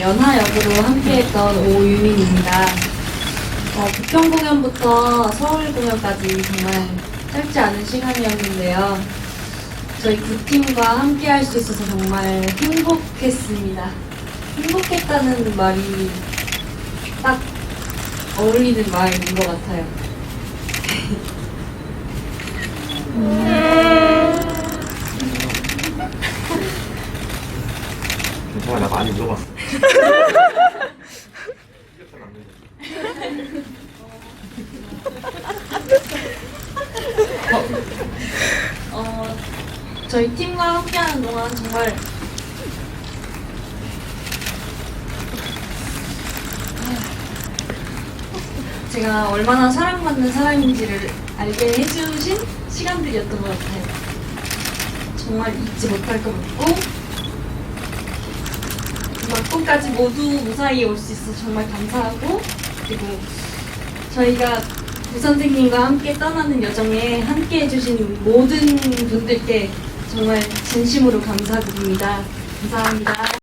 연하 역으로 함께했던 오유민입니다. 어, 부평 공연부터 서울 공연까지 정말 짧지 않은 시간이었는데요. 저희 두 팀과 함께할 수 있어서 정말 행복했습니다. 행복했다는 말이 딱 어울리는 말인 것 같아요. 괜찮아 나 많이 물어봤어 어, 저희 팀과 함께하는 동안 정말 제가 얼마나 사랑받는 사람인지를 알게 해주신 시간들이었던 것 같아요. 정말 잊지 못할 것 같고 막고까지 모두 무사히 올 수 있어서 정말 감사하고 그리고 저희가 부 선생님과 함께 떠나는 여정에 함께 해주신 모든 분들께 정말 진심으로 감사드립니다. 감사합니다.